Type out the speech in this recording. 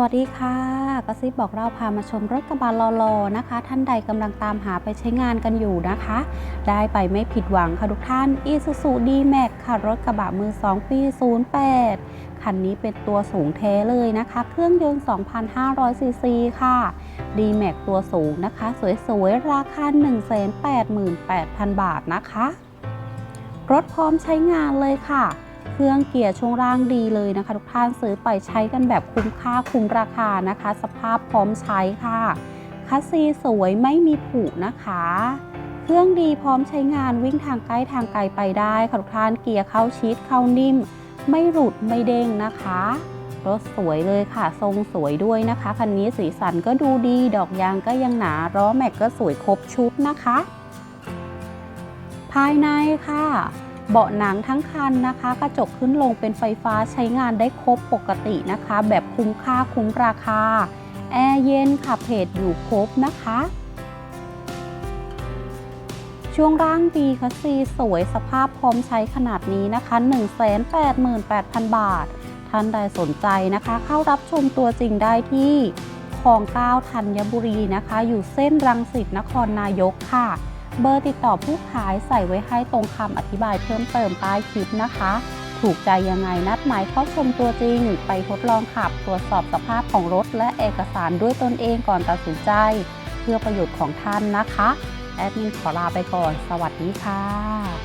สวัสดีค่ะกระซิบบอกเราพามาชมรถกระบะลอๆนะคะ ท่านใดกำลังตามหาไปใช้งานกันอยู่นะคะ ได้ไปไม่ผิดหวังค่ะทุกท่าน Isuzu D-Max ค่ะ รถกระบะมือ 2 ปี 08 คันนี้เป็นตัวสูงเทเลยนะคะ เครื่องยนต์ 2,500 ซีซีค่ะ D-Max ตัวสูงนะคะ สวยๆ ราคา 188,000 บาทนะคะ รถพร้อมใช้งานเลยค่ะ เครื่องเกียร์ช่วงล่างดีเลยนะคะ ทุกท่านซื้อไปใช้กันแบบคุ้มค่าคุ้มราคานะคะ สภาพพร้อมใช้ค่ะคัสซีสวยไม่มีผุนะคะ เครื่องดีพร้อมใช้งานวิ่งทางใกล้ทางไกลไปได้ค่ะทุกท่านเกียร์เข้าชิดเข้านิ่ม ไม่หลุดไม่เด้งนะคะรถสวยเลยค่ะ ทรงสวยด้วยนะคะคันนี้สีสันก็ดูดี ดอกยางก็ยังหนาล้อแม็กก็สวยครบชุดนะคะ ภายในค่ะ เบาะหนังทั้งคันนะคะ กระจกขึ้นลงเป็นไฟฟ้าใช้งานได้ครบปกตินะคะ แบบคุ้มค่าคุ้มราคา แอร์เย็นค่ะเพจอยู่ครบนะคะ ช่วงร่างดีคัสซีสวยสภาพพร้อมใช้ขนาดนี้นะคะ 188,000 บาท ท่านใดสนใจนะคะ เข้ารับชมตัวจริงได้ที่คลอง9ธัญบุรีนะคะ อยู่เส้นรังสิตนครนายกค่ะ เบอร์ติดต่อผู้ขายใส่ไว้ให้ตรงคำอธิบายเพิ่มเติมใต้คลิปนะคะ ถูกใจยังไงนัดหมายเข้าชมตัวจริง ไปทดลองขับตรวจสอบสภาพของรถและเอกสารด้วยตนเองก่อนตัดสินใจ เพื่อประโยชน์ของท่านนะคะ แอดมินขอลาไปก่อน สวัสดีค่ะ